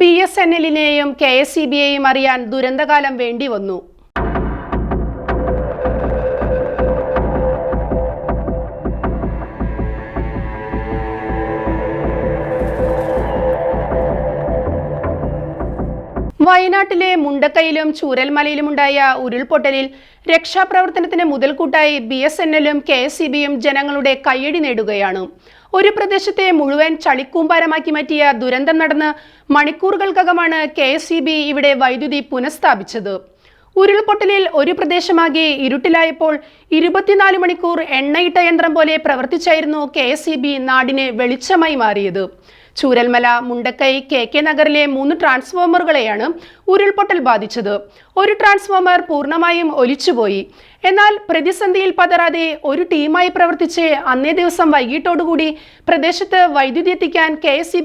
B S N എല്ലിനെയും K S C ബിയെയും അറിയാൻ ദുരന്തകാലം വേണ്ടി വന്നു. വയനാട്ടിലെ മുണ്ടക്കയിലും ചൂരൽമലയിലുമുണ്ടായ ഉരുൾപൊട്ടലിൽ രക്ഷാപ്രവർത്തനത്തിന് മുതൽക്കൂട്ടായി ബി എസ് എൻ എല്ലും കെ എസ് സി ബിയും ജനങ്ങളുടെ കയ്യടി നേടുകയാണ്. ഒരു പ്രദേശത്തെ മുഴുവൻ ചളിക്കൂമ്പാരമാക്കി മാറ്റിയ ദുരന്തം നടന്ന് മണിക്കൂറുകൾക്കകമാണ് കെ ഇവിടെ വൈദ്യുതി പുനഃസ്ഥാപിച്ചത്. ഉരുൾപൊട്ടലിൽ ഒരു പ്രദേശമാകെ ഇരുട്ടിലായപ്പോൾ ഇരുപത്തിനാല് മണിക്കൂർ എണ്ണയിട്ട യന്ത്രം പോലെ പ്രവർത്തിച്ചായിരുന്നു കെ നാടിന് വെളിച്ചമായി മാറിയത്. ചൂരൽമല മുണ്ടക്കൈ കെ കെ നഗറിലെ മൂന്ന് ട്രാൻസ്ഫോമറുകളെയാണ് ഉരുൾപൊട്ടൽ ബാധിച്ചത്. ഒരു ട്രാൻസ്ഫോമർ പൂർണമായും ഒലിച്ചുപോയി. എന്നാൽ പ്രതിസന്ധിയിൽ പതറാതെ ഒരു ടീമായി പ്രവർത്തിച്ച് അന്നേ ദിവസം വൈകിട്ടോടുകൂടി പ്രദേശത്ത് വൈദ്യുതി എത്തിക്കാൻ കെ എസ്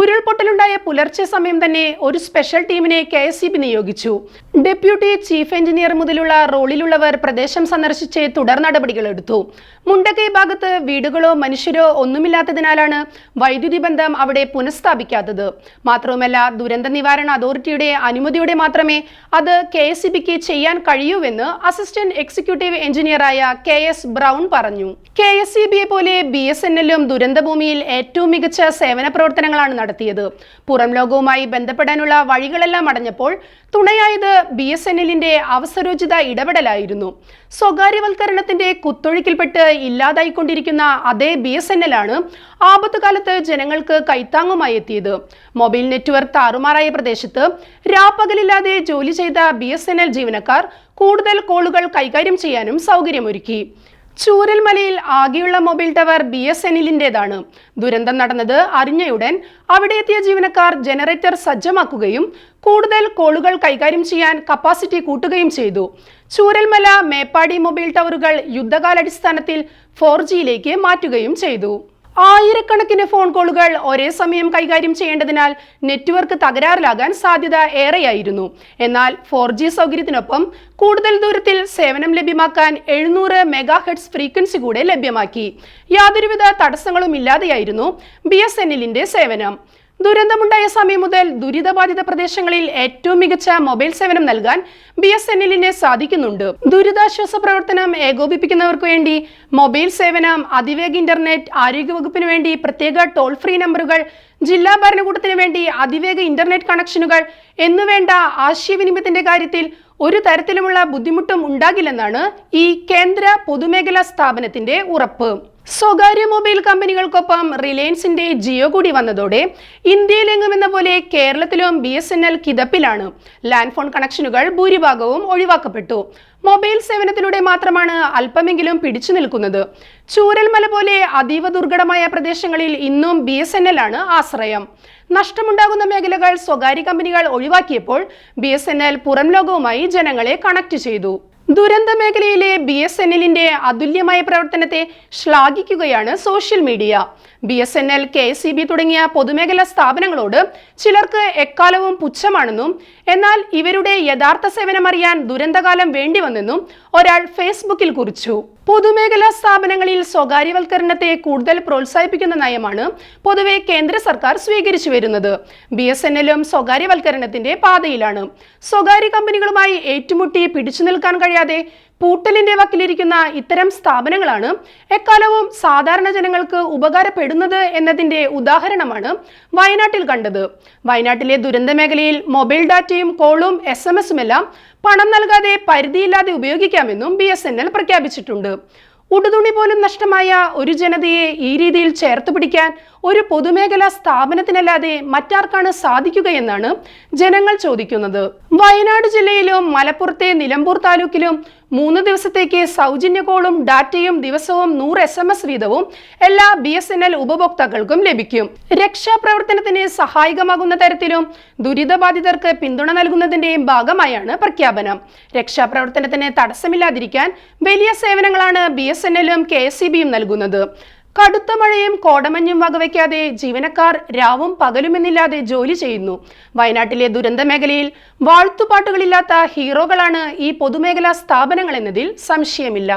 ഉരുൾപൊട്ടലുണ്ടായ പുലർച്ചെ സമയം തന്നെ ഒരു സ്പെഷ്യൽ ടീമിനെ കെ എസ് നിയോഗിച്ചു. ഡെപ്യൂട്ടി ചീഫ് എഞ്ചിനീയർ മുതലുള്ള റോളിലുള്ളവർ പ്രദേശം സന്ദർശിച്ച് തുടർ നടപടികൾ എടുത്തു. മുണ്ടക്കൈ ഭാഗത്ത് വീടുകളോ മനുഷ്യരോ ഒന്നുമില്ലാത്തതിനാലാണ് വൈദ്യുതി ബന്ധം അവിടെ പുനഃസ്ഥാപിക്കാത്തത്. മാത്രവുമല്ല ദുരന്ത നിവാരണ അതോറിറ്റിയുടെ അനുമതിയോടെ മാത്രമേ അത് കെ എസ് ചെയ്യാൻ കഴിയൂവെന്ന് അസിസ്റ്റന്റ് എക്സിക്യൂട്ടീവ് എഞ്ചിനീയറായ കെ എസ് ബ്രൗൺ പറഞ്ഞു. കെ എസ് പോലെ ബി എസ് എൻ എല്ലും ദുരന്തഭൂമിയിൽ ഏറ്റവും മികച്ച സേവന പ്രവർത്തനങ്ങളാണ് നടത്തിയത്. പുറം ലോകവുമായി ബന്ധപ്പെടാനുള്ള വഴികളെല്ലാം അടഞ്ഞപ്പോൾ തുണയായത് ബി എസ് എൻ എല്ലിന്റെ അവസരോചിത ഇടപെടലായിരുന്നു. സ്വകാര്യവൽക്കരണത്തിന്റെ കുത്തൊഴുക്കിൽപ്പെട്ട് ഇല്ലാതായിക്കൊണ്ടിരിക്കുന്ന അതേ ബി എസ് എൻ എൽ ആണ് ആപത്തുകാലത്ത് ജനങ്ങൾക്ക് കൈത്താങ്ങുമായി എത്തിയത്. മൊബൈൽ നെറ്റ്വർക്ക് താറുമാറായ പ്രദേശത്ത് രാപ്പകലില്ലാതെ ജോലി ചെയ്ത ബി എസ് എൻ എൽ ജീവനക്കാർ കൂടുതൽ കോളുകൾ കൈകാര്യം ചെയ്യാനും സൗകര്യമൊരുക്കി. ചൂരൽമലയിൽ ആകെയുള്ള മൊബൈൽ ടവർ ബി എസ് എന്നിലിന്റെതാണ് ദുരന്തം നടന്നത് അറിഞ്ഞയുടൻ അവിടെ എത്തിയ ജീവനക്കാർ ജനറേറ്റർ സജ്ജമാക്കുകയും കൂടുതൽ കോളുകൾ കൈകാര്യം ചെയ്യാൻ കപ്പാസിറ്റി കൂട്ടുകയും ചെയ്തു. ചൂരൽമല മേപ്പാടി മൊബൈൽ ടവറുകൾ യുദ്ധകാലടിസ്ഥാനത്തിൽ ഫോർ ജിയിലേക്ക് മാറ്റുകയും ചെയ്തു. ആയിരക്കണക്കിന് ഫോൺ കോളുകൾ ഒരേ സമയം കൈകാര്യം ചെയ്യേണ്ടതിനാൽ നെറ്റ്വർക്ക് തകരാറിലാകാൻ സാധ്യത ഏറെയായിരുന്നു. എന്നാൽ ഫോർ ജി സൗകര്യത്തിനൊപ്പം കൂടുതൽ ദൂരത്തിൽ സേവനം ലഭ്യമാക്കാൻ എഴുന്നൂറ് മെഗാ ഹെഡ്സ് ഫ്രീക്വൻസി കൂടെ ലഭ്യമാക്കി. യാതൊരുവിധ തടസ്സങ്ങളും ഇല്ലാതെയായിരുന്നു ബി എസ് സേവനം. ദുരന്തമുണ്ടായ സമയം മുതൽ ദുരിതബാധിത പ്രദേശങ്ങളിൽ ഏറ്റവും മികച്ച മൊബൈൽ സേവനം നൽകാൻ ബി എസ് എൻ എല്ലിന് സാധിക്കുന്നുണ്ട്. ദുരിതാശ്വാസ പ്രവർത്തനം ഏകോപിപ്പിക്കുന്നവർക്ക് വേണ്ടി മൊബൈൽ സേവനം അതിവേഗ ഇന്റർനെറ്റ് ആരോഗ്യവകുപ്പിന് വേണ്ടി പ്രത്യേക ടോൾ ഫ്രീ നമ്പറുകൾ ജില്ലാ ഭരണകൂടത്തിന് വേണ്ടി അതിവേഗ ഇന്റർനെറ്റ് കണക്ഷനുകൾ എന്നുവേണ്ട ആശയവിനിമയത്തിന്റെ കാര്യത്തിൽ ഒരു തരത്തിലുമുള്ള ബുദ്ധിമുട്ടും ഉണ്ടാകില്ലെന്നാണ് ഈ കേന്ദ്ര പൊതുമേഖലാ സ്ഥാപനത്തിന്റെ ഉറപ്പ്. സ്വകാര്യ മൊബൈൽ കമ്പനികൾക്കൊപ്പം റിലയൻസിന്റെ ജിയോ കൂടി വന്നതോടെ ഇന്ത്യയിലെങ്ങുമെന്ന പോലെ കേരളത്തിലും ബി എസ് എൻ എൽ കിതപ്പിലാണ്. ലാൻഡ് ഫോൺ കണക്ഷനുകൾ ഭൂരിഭാഗവും ഒഴിവാക്കപ്പെട്ടു. മൊബൈൽ സേവനത്തിലൂടെ മാത്രമാണ് അല്പമെങ്കിലും പിടിച്ചു നിൽക്കുന്നത്. ചൂരൽമല പോലെ അതീവ ദുർഘടമായ പ്രദേശങ്ങളിൽ ഇന്നും ബി എസ് എൻ എൽ ആണ് ആശ്രയം. നഷ്ടമുണ്ടാകുന്ന മേഖലകൾ സ്വകാര്യ കമ്പനികൾ ഒഴിവാക്കിയപ്പോൾ ബി എസ് എൻ എൽ പുറം ലോകവുമായി ജനങ്ങളെ കണക്ട് ചെയ്തു. ദുരന്ത മേഖലയിലെ ബി എസ് എൻ എല്ലിന്റെ അതുല്യമായ പ്രവർത്തനത്തെ ശ്ലാഘിക്കുകയാണ് social media. B S N L K S E B തുടങ്ങിയ പൊതുമേഖലാ സ്ഥാപനങ്ങളോട് ചിലർക്ക് എക്കാലവും പുച്ഛമാണെന്നും എന്നാൽ ഇവരുടെ യഥാർത്ഥ സേവനം അറിയാൻ ദുരന്തകാലം വേണ്ടിവന്നെന്നും ഒരാൾ ഫേസ്ബുക്കിൽ കുറിച്ചു. പൊതുമേഖലാ സ്ഥാപനങ്ങളിൽ സ്വകാര്യവൽക്കരണത്തെ കൂടുതൽ പ്രോത്സാഹിപ്പിക്കുന്ന നയമാണ് പൊതുവെ കേന്ദ്ര സർക്കാർ സ്വീകരിച്ചു വരുന്നത്. ബി എസ് എൻ എല്ലും സ്വകാര്യവൽക്കരണത്തിന്റെ പാതയിലാണ്. സ്വകാര്യ കമ്പനികളുമായി ഏറ്റുമുട്ടി പിടിച്ചു നിൽക്കാൻ കഴിയാതെ പൂട്ടലിന്റെ വക്കിലിരിക്കുന്ന ഇത്തരം സ്ഥാപനങ്ങളാണ് എക്കാലവും സാധാരണ ജനങ്ങൾക്ക് ഉപകാരപ്പെടുന്നത് എന്നതിന്റെ ഉദാഹരണമാണ് വയനാട്ടിൽ കണ്ടത്. വയനാട്ടിലെ ദുരന്ത മേഖലയിൽ മൊബൈൽ ഡാറ്റയും കോളും എസ് എം പണം നൽകാതെ പരിധിയില്ലാതെ ഉപയോഗിക്കാമെന്നും ബി പ്രഖ്യാപിച്ചിട്ടുണ്ട്. ഉടുതുണി പോലും നഷ്ടമായ ഒരു ജനതയെ ഈ രീതിയിൽ ചേർത്ത് പിടിക്കാൻ ഒരു പൊതുമേഖലാ സ്ഥാപനത്തിനല്ലാതെ മറ്റാർക്കാണ് സാധിക്കുകയെന്നാണ് ജനങ്ങൾ ചോദിക്കുന്നത്. വയനാട് ജില്ലയിലും മലപ്പുറത്തെ നിലമ്പൂർ താലൂക്കിലും മൂന്ന് ദിവസത്തേക്ക് സൗജന്യ കോളും ഡാറ്റയും ദിവസവും നൂറ് എസ് എം എസ് വീതവും എല്ലാ ബി എസ് എൻ എൽ ഉപഭോക്താക്കൾക്കും ലഭിക്കും. രക്ഷാപ്രവർത്തനത്തിന് സഹായകമാകുന്ന തരത്തിലും ദുരിതബാധിതർക്ക് പിന്തുണ നൽകുന്നതിന്റെയും ഭാഗമായാണ് പ്രഖ്യാപനം. രക്ഷാപ്രവർത്തനത്തിന് തടസ്സമില്ലാതിരിക്കാൻ വലിയ സേവനങ്ങളാണ് ബി എസ് എൻ എല്ലും കെ എസ് സി ബിയും നൽകുന്നത്. കടുത്ത മഴയും കോടമഞ്ഞും വകവയ്ക്കാതെ ജീവനക്കാർ രാവും പകലുമെന്നില്ലാതെ ജോലി ചെയ്യുന്നു. വയനാട്ടിലെ ദുരന്ത മേഖലയിൽ വാഴ്ത്തുപാട്ടുകളില്ലാത്ത ഹീറോകളാണ് ഈ പൊതുമേഖലാ സ്ഥാപനങ്ങൾ എന്നതിൽ സംശയമില്ല.